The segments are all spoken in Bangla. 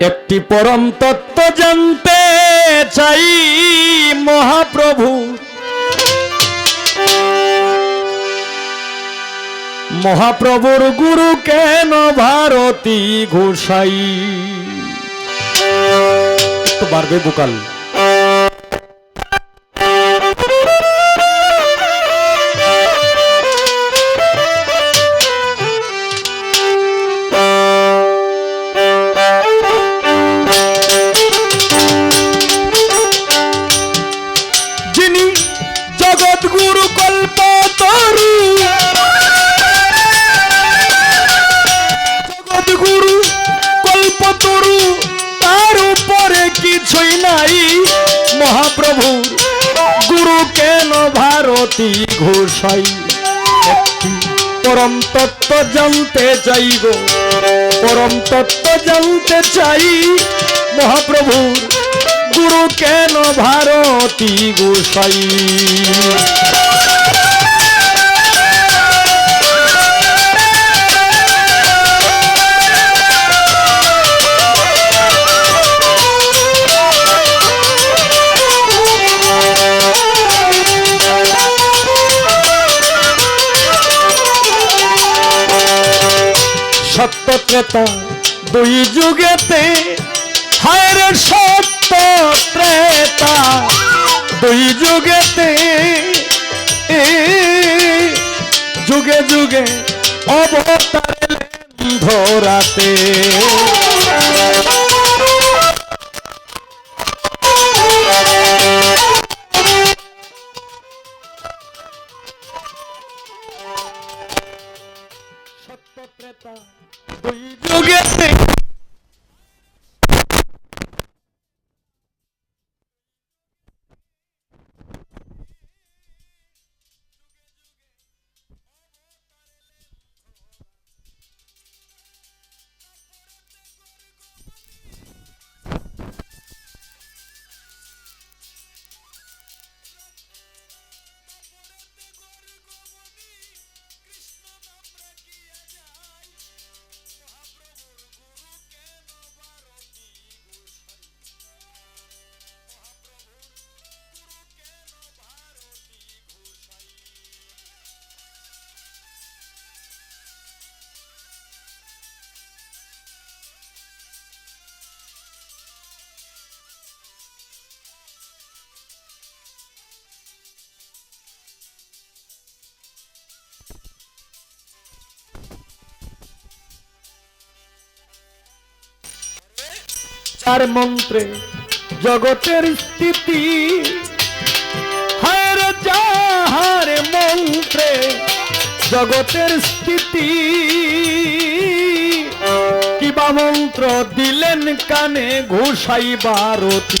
একটি পরম তত্ত্ব জানতে চাই মহাপ্রভু। মহাপ্রভুর গুরু কেন ভারতী ঘোষাই? একটু বাড়বে বুকাল। জগৎ কল্প তরু। জগৎ কল্প তরু, তার উপরে কিছুই নাই। মহাপ্রভু, গুরু কেন ভারতী ঘোষাই? একটি পরম তত্ত্ব জানতে চাইব। পরম তত্ত্ব জানতে চাই মহাপ্রভুর। গুরু কেন ভারতী গোসাই? সত্য ত্রেতা দুই যুগেতে হায়ের সত্য ত্রেতা দুই যুগেতে যুগে যুগে অবতার ধরাতে সত্য ত্রেতা দুই যুগেতে চার মন্ত্রে জগতের স্থিতি। হার যাহার মন্ত্রে জগতের স্থিতি। কিবা মন্ত্র দিলেন কানে ঘোষাই বারতি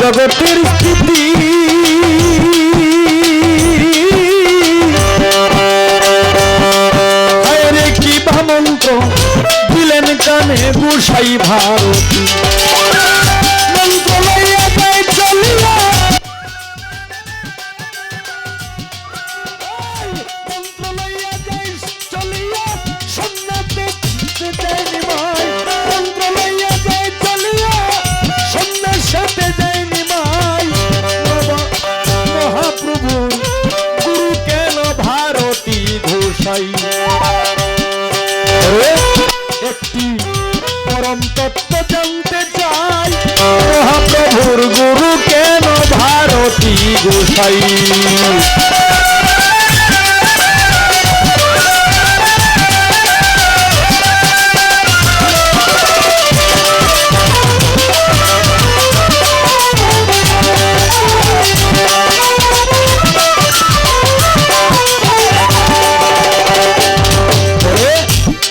জগতের স্থিতি কি ভাবন্ত দিলেন কানে বুঝাই ভারতী। গোসাই।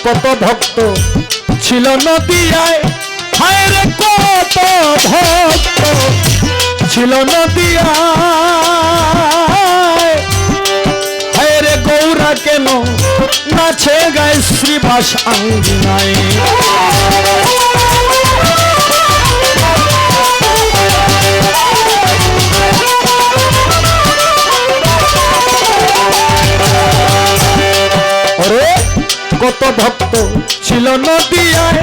কত ভক্ত ছিল নদিয়ায়? হায় রে কত ভক্ত। ছিল নদিয়ায় হায় রে গৌরা কেন নাচে গায়ে শ্রীবাস আঙ্গিনায়? কত ভক্ত ছিল নদিয়ায়।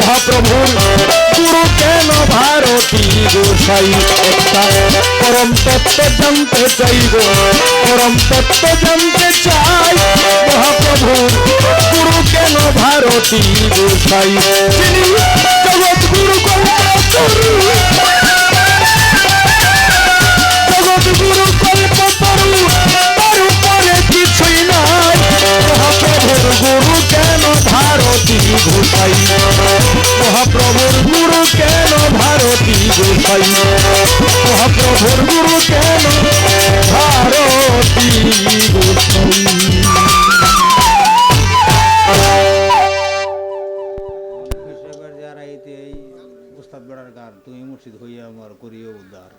মহাপ্রভুর গুরু কেন ভারতী গোসাই? একটা পরম তত্ত্ব জানতে চাইব, পরম তত্ত্ব জানতে চাই। মহাপ্রভুর গুরু কেন ভারতী গোসাই? ভারতী ঘোষাই মহাপ্রভুর গুরু কেন ভারতী গোসাই? মহাপ্রভুর গুরু কেন ভারতী গোসাই? উস্তাদ বেড়ার গান, তুমি মুর্শিদ হইয়া আমার করিও উদ্ধার।